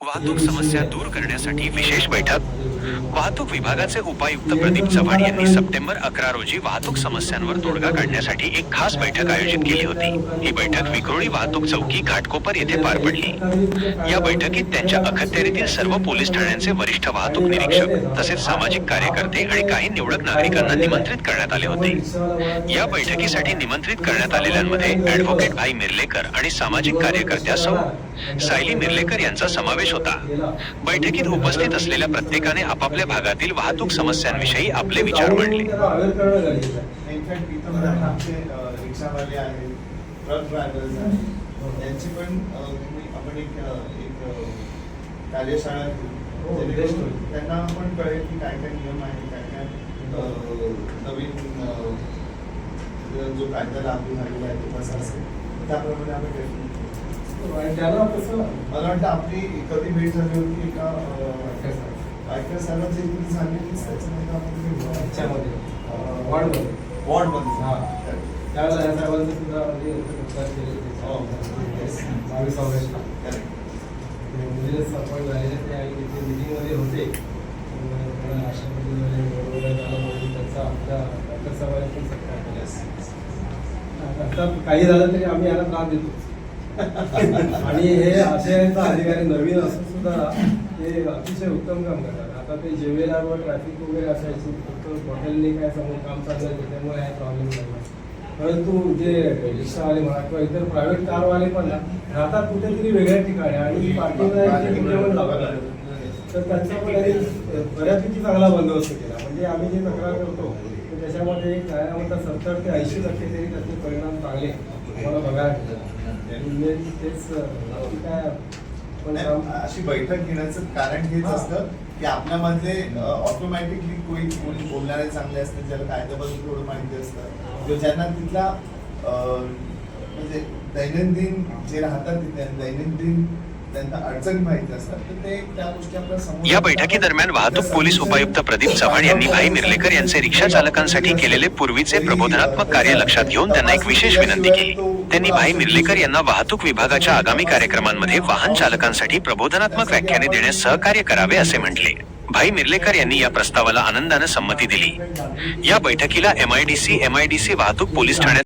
वाहतूक समस्या दूर करण्यासाठी विशेष बैठक. वाहतूक विभागाचे उपायुक्त प्रदीप चव्हाण यांनी सप्टेंबर अकरा रोजी वाहतूक समस्यांवर तोडगा काढण्यासाठी एक खास बैठक आयोजित केली होती. ही बैठक विक्रोळी वाहतूक चौकी घाटकोपर येथे पार पडली. या बैठकीत त्यांच्या अखत्यारीतील सर्व पोलीस ठाण्यांचे वरिष्ठ वाहतूक निरीक्षक तसेच सामाजिक कार्यकर्ते आणि काही निवडक नागरिकांना निमंत्रित करण्यात आले होते. या बैठकीसाठी निमंत्रित करण्यात आलेल्यांमध्ये ऍडव्होकेट भाई मिर्लेकर आणि सामाजिक कार्यकर्त्या सौ. सायली मिर्लेकर यांचा समावेश होता. बैठकीत उपस्थित असलेल्या प्रत्येकाने आपापल्या भागातील वाहतूक समस्यांविषयी आपले विचार मांडले. आहेत ट्रक पण आपण एक कार्यशाळा त्यांना पण कळेल की काय काय नियम आहे काय काय नवीन जो कायदा लागू झालेला आहे तो कसा असेल? त्याप्रमाणे आपण आणि त्याला कसं मला वाटतं आपली कधी भेट झाली होती एका आयकर साहेबांची झाली होती त्याच्यानंतर आपण अं, वॉर्डमध्ये. वॉर्डमध्ये. हा. त्यावेळेला या साहेबांचं सुद्धा म्हणजे. बावीस ऑगस्टला मुलीला सरपंच झालेले ते आणि तिथे मिटिंगमध्ये होते. राष्ट्रपती त्यांचा आपल्या डॉक्टर साहेबांनी सत्कार केला. आता काही झालं तरी आम्ही याला त्रास देतो. आणि हे आशयाचा अधिकारी नवीन असून सुद्धा ते अतिशय उत्तम काम करतात. आता ते जेवेलावर ट्रॅफिक वगैरे असायची फक्त हॉटेलने काय समोर काम चाललं त्याच्यामुळे हा प्रॉब्लेम झाला. परंतु जे रिक्षावाले म्हणा किंवा इतर प्रायव्हेट कारवाले पण राहतात कुठेतरी वेगळ्या ठिकाणी आणि लावतात तर त्यांचा पण बऱ्यापैकी चांगला बंदोबस्त केला. म्हणजे आम्ही जे तक्रार करतो त्याच्यामध्ये एक काय म्हणतात सत्तर ते ऐंशी टक्के तरी त्याचे परिणाम चांगले मला बघायला तेच काय अशी बैठक घेण्याचं कारण हेच. असतं की आपल्यामधले ऑटोमॅटिकली कोणी कोणी बोलणारे चांगले असतात ज्याला कायद्याबद्दल थोडं माहिती असतं किंवा ज्यांना तिथला म्हणजे दैनंदिन जे राहतात तिथे दैनंदिन या बैठकीदरम्यान वाहतूक पोलीस उपायुक्त प्रदीप चव्हाण यांनी भाई मिर्लेकर यांचे रिक्षा चालकांसाठी केलेले पूर्वीचे प्रबोधनात्मक कार्य लक्षात घेऊन त्यांना एक विशेष विनंती केली. त्यांनी भाई मिर्लेकर यांना वाहतूक विभागाच्या आगामी कार्यक्रमांमध्ये वाहन चालकांसाठी प्रबोधनात्मक व्याख्याने देण्यास सहकार्य करावे असे म्हटले. भाई मिर्लेकर यांनी या प्रस्तावाला आनंदानं संमती दिली. या बैठकीला एमआयडीसी एमआयडीसी वाहतूक पोलीस ठाण्यात